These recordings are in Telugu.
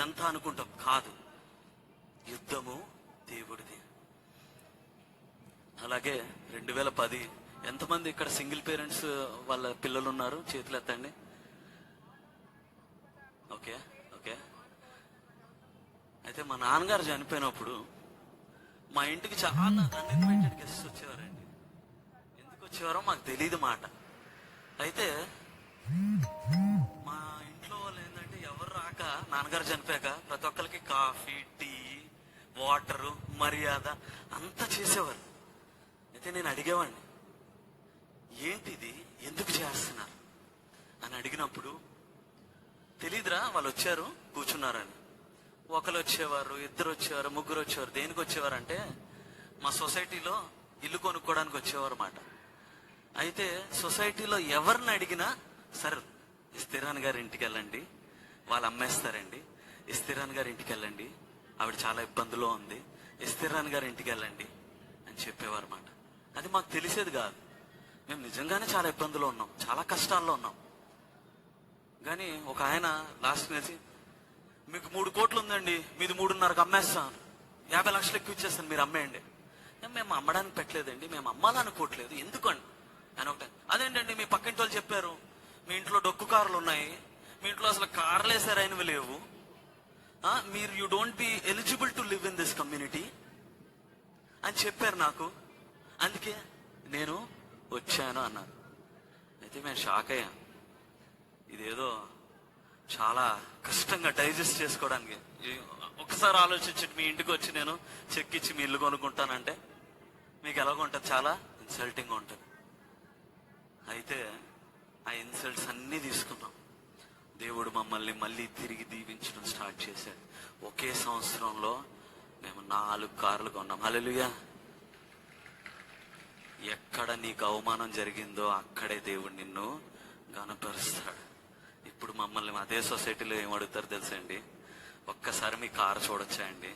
ఇదంతా అనుకుంటాం. కాదు. యుద్ధము దేవుడిది. అలాగే రెండు వేల పది ఎంతమంది ఇక్కడ సింగిల్ పేరెంట్స్ వాళ్ళ పిల్లలు ఉన్నారు చేతులు ఎత్తండి. Okay okay. అయితే మా నాన్నగారు చనిపోయినప్పుడు మా ఇంటికి చాలా అన్ఇన్వైటెడ్ గెస్ట్స్ వచ్చేవారండి. ఎందుకు వచ్చేవారో మాకు తెలియదు మాట. అయితే నాన్నగారు చనిపోయాక ప్రతి ఒక్కరికి కాఫీ టీ వాటరు మర్యాద అంతా చేసేవారు. అయితే నేను అడిగేవాడిని ఏంటిది? ఎందుకు చేస్తున్నారు? అని అడిగినప్పుడు తెలీదురా వాళ్ళు వచ్చారు కూర్చున్నారని. ఒకరు వచ్చేవారు ఇద్దరు వచ్చేవారు ముగ్గురు వచ్చేవారు. దేనికి వచ్చేవారు అంటే మా సొసైటీలో ఇల్లు కొనుక్కోవడానికి వచ్చేవారు మాట అయితే సొసైటీలో ఎవరిని అడిగినా సరే స్థిరాన్ గారి ఇంటికి వెళ్ళండి వాళ్ళు అమ్మేస్తారండి. ఇస్తిరాన్ గారి ఇంటికి వెళ్ళండి. ఆవిడ చాలా ఇబ్బందిలో ఉంది. ఇస్తిరాన్ గారి ఇంటికి వెళ్ళండి అని చెప్పేవారు అన్నమాట అది మాకు తెలిసేది కాదు. మేము నిజంగానే చాలా ఇబ్బందులో ఉన్నాం. చాలా కష్టాల్లో ఉన్నాం. కానీ ఒక ఆయన లాస్ట్ కలిసి మీకు మూడు కోట్లు ఉందండి. మీది మూడున్నరకు అమ్మేస్తాను. యాభై లక్షలు ఎక్కువ ఇచ్చేస్తాను. మీరు అమ్మేయండి. మేము అమ్మడానికి పెట్టలేదండి. మేము అమ్మాలనుకోవట్లేదు. ఎందుకండి అని ఒకటి అదేంటండి? మీ పక్కింటి వాళ్ళు చెప్పారు. మీ ఇంట్లో డొక్కు కార్లు ఉన్నాయి. మీ ఇంట్లో అసలు కార్లు సరైనవి లేవు. మీరు you don't be eligible to live in this community అని చెప్పారు నాకు. అందుకే నేను వచ్చాను అన్నారు అయితే మేము షాక్ అయ్యాం. ఇదేదో చాలా కష్టంగా డైజెస్ట్ చేసుకోవడానికి. ఒకసారి ఆలోచించి మీ ఇంటికి వచ్చి నేను చెక్ ఇచ్చి మీ ఇల్లు కొనుక్కుంటానంటే మీకు ఎలాగో ఉంటుంది చాలా ఇన్సల్టింగ్ ఉంటుంది. అయితే ఆ ఇన్సల్ట్స్ అన్నీ తీసుకున్నాం. దేవుడు మమ్మల్ని మళ్ళీ తిరిగి దీవించడం స్టార్ట్ చేశాడు. ఒకే సంవత్సరంలో మేము నాలుగు కార్లు కొన్నాం. హల్లెలూయా. ఎక్కడ నీకు అవమానం జరిగిందో అక్కడే దేవుడు నిన్ను గనపరుస్తాడు ఇప్పుడు మమ్మల్ని అదే సొసైటీలో ఏం అడుగుతారు తెలుసా అండి ఒక్కసారి మీ కారు చూడొచ్చా అండి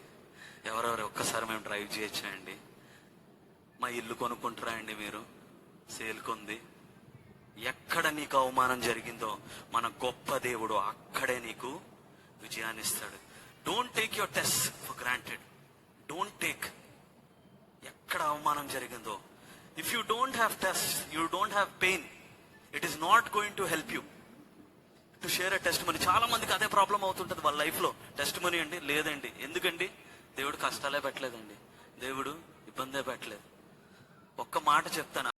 ఎవరెవరు ఒక్కసారి మేము డ్రైవ్ చేయొచ్చా అండి మా ఇల్లు కొనుక్కుంటారా అండి మీరు? సేల్కుంది ఎక్కడ నీకు అవమానం జరిగిందో మన గొప్ప దేవుడు అక్కడే నీకు విజయాన్ని ఇస్తాడు don't take your test for granted don't take ఎక్కడ అవమానం జరిగిందో. If you don't have test you don't have pain it is not going to help you to share a test money చాలా మందికి అదే ప్రాబ్లం అవుతుంటుంది వాళ్ళ లైఫ్లో టెస్ట్ మనీ అండి? లేదండి. ఎందుకండి? దేవుడు కష్టాలే పెట్టలేదండి. దేవుడు ఇబ్బందే పెట్టలేదు. ఒక్క మాట చెప్తాను.